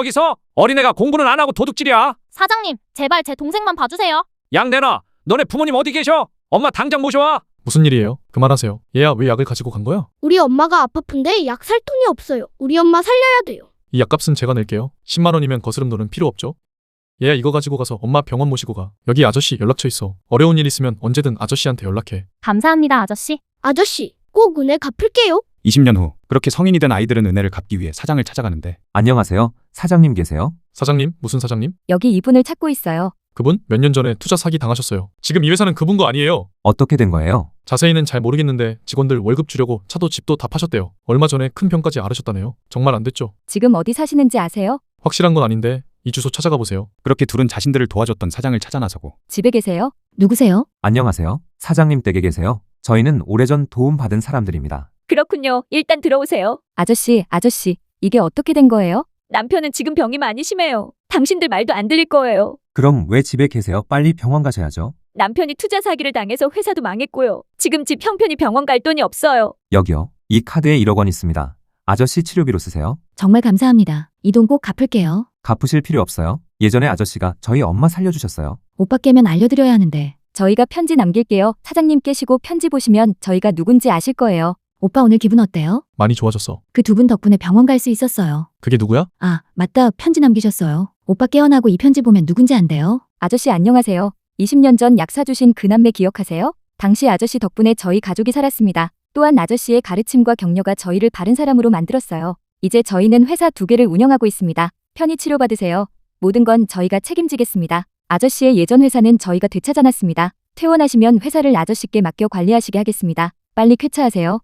거기서 어린애가 공부는 안 하고 도둑질이야. 사장님, 제발 제 동생만 봐주세요. 양대나, 너네 부모님 어디 계셔? 엄마 당장 모셔와. 무슨 일이에요? 그만하세요. 얘야 왜 약을 가지고 간 거야? 우리 엄마가 아파픈데 약 살 돈이 없어요. 우리 엄마 살려야 돼요. 이 약값은 제가 낼게요. 10만 원이면 거스름 돈은 필요 없죠. 얘야 이거 가지고 가서 엄마 병원 모시고 가. 여기 아저씨 연락처 있어. 어려운 일 있으면 언제든 아저씨한테 연락해. 감사합니다, 아저씨. 아저씨, 꼭 은혜 갚을게요. 20년 후 그렇게 성인이 된 아이들은 은혜를 갚기 위해 사장을 찾아가는데 안녕하세요. 사장님 계세요? 사장님 무슨 사장님? 여기 이분을 찾고 있어요. 그분 몇 년 전에 투자 사기 당하셨어요. 지금 이 회사는 그분 거 아니에요. 어떻게 된 거예요? 자세히는 잘 모르겠는데 직원들 월급 주려고 차도 집도 다 파셨대요. 얼마 전에 큰 병까지 앓으셨다네요. 정말 안 됐죠. 지금 어디 사시는지 아세요? 확실한 건 아닌데 이 주소 찾아가 보세요. 그렇게 둘은 자신들을 도와줬던 사장을 찾아 나서고 집에 계세요? 누구세요? 안녕하세요. 사장님 댁에 계세요? 저희는 오래전 도움받은 사람들입니다. 그렇군요. 일단 들어오세요. 아저씨, 아저씨, 이게 어떻게 된 거예요? 남편은 지금 병이 많이 심해요. 당신들 말도 안 들릴 거예요. 그럼 왜 집에 계세요? 빨리 병원 가셔야죠. 남편이 투자 사기를 당해서 회사도 망했고요. 지금 집 형편이 병원 갈 돈이 없어요. 여기요. 이 카드에 1억 원 있습니다. 아저씨 치료비로 쓰세요. 정말 감사합니다. 이 돈 꼭 갚을게요. 갚으실 필요 없어요. 예전에 아저씨가 저희 엄마 살려주셨어요. 오빠 깨면 알려드려야 하는데. 저희가 편지 남길게요. 사장님 깨시고 편지 보시면 저희가 누군지 아실 거예요. 오빠 오늘 기분 어때요? 많이 좋아졌어. 그 두 분 덕분에 병원 갈 수 있었어요. 그게 누구야? 아, 맞다. 편지 남기셨어요. 오빠 깨어나고 이 편지 보면 누군지 안돼요? 아저씨 안녕하세요. 20년 전 약 사주신 그 남매 기억하세요? 당시 아저씨 덕분에 저희 가족이 살았습니다. 또한 아저씨의 가르침과 격려가 저희를 바른 사람으로 만들었어요. 이제 저희는 회사 두 개를 운영하고 있습니다. 편히 치료받으세요. 모든 건 저희가 책임지겠습니다. 아저씨의 예전 회사는 저희가 되찾아놨습니다. 퇴원하시면 회사를 아저씨께 맡겨 관리하시게 하겠습니다. 빨리 쾌차하세요.